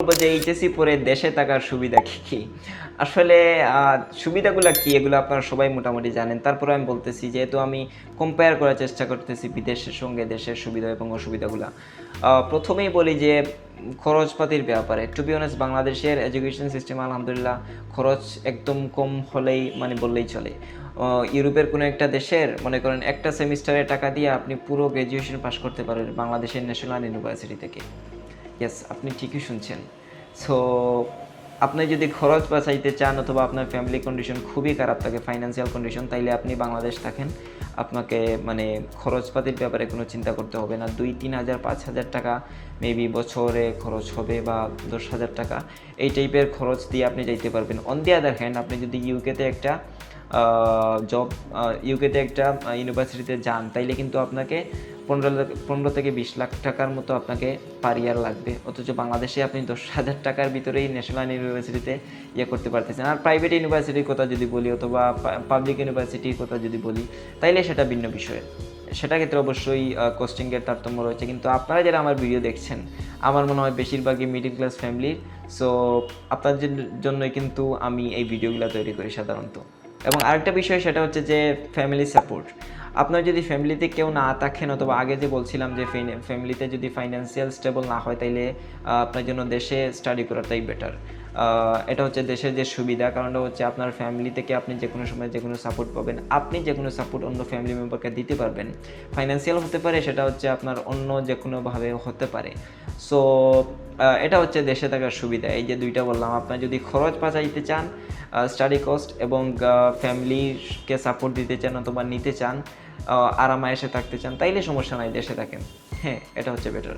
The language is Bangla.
বলব যে এইচএসসি পরে দেশে থাকার সুবিধা কি কি? আসলে সুবিধাগুলো কি? এগুলো আপনারা সবাই মোটামুটি জানেন। তারপরে আমি বলতেছি, যেহেতু আমি কম্পেয়ার করার চেষ্টা করতেছি বিদেশের সঙ্গে দেশের সুবিধা এবং অসুবিধাগুলো প্রথমেই বলি যে খরচপাতির ব্যাপারে। টু বি অনেস্ট বাংলাদেশের এডুকেশন সিস্টেম আলহামদুলিল্লাহ, খরচ একদম কম হলেই মানে বললেই চলে। ইউরোপের কোনো একটা দেশের, মনে করেন একটা সেমিস্টারে টাকা দিয়ে আপনি পুরো গ্র্যাজুয়েশন পাস করতে পারেন বাংলাদেশের ন্যাশনাল ইউনিভার্সিটি থেকে। ইয়েস আপনি ঠিকই শুনছেন। সো আপনি যদি খরচ বাঁচাইতে চান অথবা আপনার ফ্যামিলি কন্ডিশন খুবই খারাপ থাকে ফাইন্যান্সিয়াল কন্ডিশন তাইলে আপনি বাংলাদেশ থাকেন। আপনাকে মানে খরচপাতির ব্যাপারে কোনো চিন্তা করতে হবে না। দুই, তিন হাজার, পাঁচ হাজার টাকা মেবি বছরে খরচ হবে বা দশ হাজার টাকা। এই টাইপের খরচ দিয়ে আপনি যাইতে পারবেন। অন দি আদার হ্যান্ড আপনি যদি ইউকেতে একটা জব ইউকেতে একটা ইউনিভার্সিটিতে যান, তাইলে কিন্তু আপনাকে পনেরো পনেরো থেকে বিশ লাখ টাকার মতো আপনাকে পার ইয়ার লাগবে। অথচ বাংলাদেশে আপনি দশ হাজার টাকার ভিতরেই ন্যাশনাল ইউনিভার্সিটিতে ইয়ে করতে পারতেছেন। আর প্রাইভেট ইউনিভার্সিটির কথা যদি বলি অথবা পাবলিক ইউনিভার্সিটির কথা যদি বলি, তাইলে সেটা ভিন্ন বিষয়। সেটা ক্ষেত্রে অবশ্যই কোস্টিংয়ের তারতম্য রয়েছে। কিন্তু আপনারা যারা আমার ভিডিও দেখছেন, আমার মনে হয় বেশিরভাগই মিডিল ক্লাস ফ্যামিলির সো আপনাদের জন্যই কিন্তু আমি এই ভিডিওগুলো তৈরি করি সাধারণত। এবং আরেকটা বিষয়, সেটা হচ্ছে যে ফ্যামিলি সাপোর্ট আপনার যদি ফ্যামিলিতে কেউ না থাকেন অথবা আগে যে বলছিলাম যে ফ্যামিলিতে যদি ফাইন্যান্সিয়াল স্টেবল না হয় তাইলে আপনার জন্য দেশে স্টাডি করাটাই বেটার এটা হচ্ছে দেশের যে সুবিধা কারণটা হচ্ছে আপনার ফ্যামিলি থেকে আপনি যে কোনো সময় যে কোনো সাপোর্ট পাবেন। আপনি যে কোনো সাপোর্ট অন্য ফ্যামিলি মেম্বারকে দিতে পারবেন। ফাইন্যান্সিয়াল হতে পারে সেটা হচ্ছে আপনার অন্য যে কোনোভাবে হতে পারে। সো এটা হচ্ছে দেশে থাকার সুবিধা। এই যে দুইটা বললাম আপনার যদি খরচ বাঁচাইতে চান স্টাডি কস্ট এবং ফ্যামিলিকে সাপোর্ট দিতে চান অথবা নিতে চান আহ, আরামায়েসে থাকতে চান তাইলে সমস্যা নাই দেশে থাকেন। হ্যাঁ এটা হচ্ছে বেটার